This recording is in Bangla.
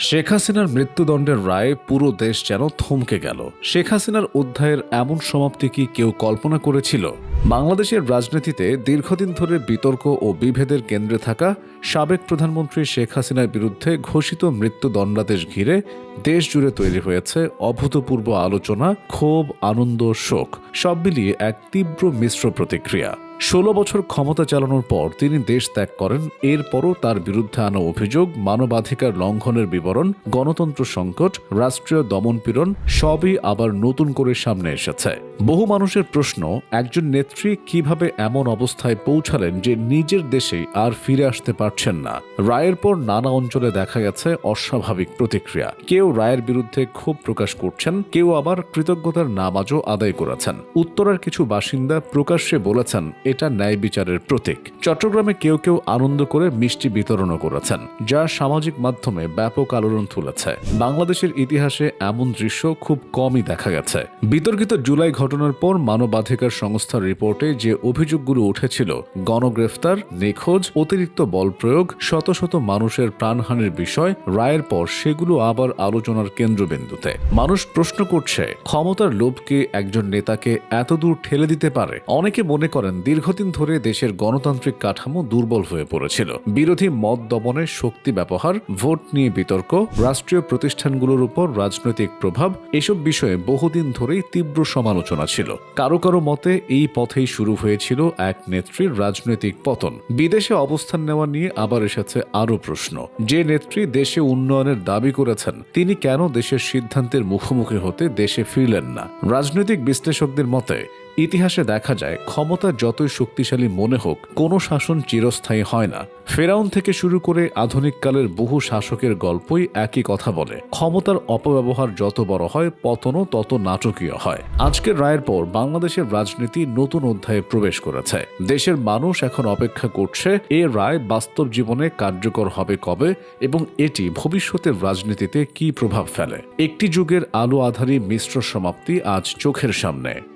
শেখ হাসিনার মৃত্যুদণ্ডের রায়ে পুরো দেশ যেন থমকে গেল। শেখ হাসিনার অধ্যায়ের এমন সমাপ্তি কি কেউ কল্পনা করেছিল? বাংলাদেশের রাজনীতিতে দীর্ঘদিন ধরে বিতর্ক ও বিভেদের কেন্দ্রে থাকা সাবেক প্রধানমন্ত্রী শেখ হাসিনার বিরুদ্ধে ঘোষিত মৃত্যুদণ্ডাদেশ ঘিরে দেশ জুড়ে তৈরি হয়েছে অভূতপূর্ব আলোচনা, ক্ষোভ, আনন্দ, শোক, সব মিলিয়ে এক তীব্র মিশ্র প্রতিক্রিয়া। ষোলো বছর ক্ষমতা চালানোর পর তিনি দেশ ত্যাগ করেন। এরপরও তার বিরুদ্ধে আনা অভিযোগ, মানবাধিকার লঙ্ঘনের বিবরণ, গণতন্ত্র সংকট, রাষ্ট্রীয় দমনপীড়ন, সবই আবার নতুন করে সামনে এসেছে। বহু মানুষের প্রশ্ন, একজন নেত্রী কীভাবে এমন অবস্থায় পৌঁছালেন যে নিজের দেশেই আর ফিরে আসতে পারছেন না? রায়ের পর নানা অঞ্চলে দেখা গেছে অস্বাভাবিক প্রতিক্রিয়া। কেউ রায়ের বিরুদ্ধে ক্ষোভ প্রকাশ করছেন, কেউ আবার কৃতজ্ঞতার নামাজও আদায় করেছেন। উত্তরার কিছু বাসিন্দা প্রকাশ্যে বলেছেন এটা ন্যায় বিচারের প্রতীক। চট্টগ্রামে কেউ কেউ আনন্দ করে মিষ্টি বিতরণও করেছেন, যা সামাজিক মাধ্যমে ব্যাপক আলোড়ন তুলেছে। বাংলাদেশের ইতিহাসে এমন দৃশ্য খুব কমই দেখা গেছে। বিতর্কিত জুলাই ঘটনার পর মানবাধিকার সংস্থার রিপোর্টে যে অভিযোগগুলো উঠেছিল, গণগ্রেফতার, নিখোঁজ, অতিরিক্ত বল প্রয়োগ, শত শত মানুষের প্রাণহানির বিষয়, রায়ের পর সেগুলো আবার আলোচনার কেন্দ্রবিন্দুতে। মানুষ প্রশ্ন করছে, ক্ষমতার লোভকে একজন নেতাকে এতদূর ঠেলে দিতে পারে? অনেকে মনে করেন দীর্ঘদিন ধরে দেশের গণতান্ত্রিক কাঠামো দুর্বল হয়ে পড়েছিল। বিরোধী মত দমনের শক্তি ব্যবহার, ভোট নিয়ে বিতর্ক, রাষ্ট্রীয় প্রতিষ্ঠানগুলোর উপর রাজনৈতিক প্রভাব, এসব বিষয়ে বহুদিন ধরেই তীব্র সমালোচনা ছিল। কারও কারও মতে এই পথেই শুরু হয়েছিল এক নেত্রীর রাজনৈতিক পতন। বিদেশে অবস্থান নেওয়া নিয়ে আবার এসেছে আরও প্রশ্ন। যে নেত্রী দেশে উন্নয়নের দাবি করেছেন, তিনি কেন দেশের সিদ্ধান্তের মুখোমুখি হতে দেশে ফিরলেন না? রাজনৈতিক বিশ্লেষকদের মতে ইতিহাসে দেখা যায়, ক্ষমতা যতই শক্তিশালী মনে হোক, কোনো শাসন চিরস্থায়ী হয় না। ফেরাউন থেকে শুরু করে আধুনিককালের বহু শাসকের গল্পই একই কথা বলে। ক্ষমতার অপব্যবহার যত বড় হয়, পতনও তত নাটকীয় হয়। আজকের রায়ের পর বাংলাদেশের রাজনীতি নতুন অধ্যায়ে প্রবেশ করেছে। দেশের মানুষ এখন অপেক্ষা করছে, এ রায় বাস্তব জীবনে কার্যকর হবে কবে এবং এটি ভবিষ্যতের রাজনীতিতে কি প্রভাব ফেলে। একটি যুগের আলো আধারী মিশ্র সমাপ্তি আজ চোখের সামনে।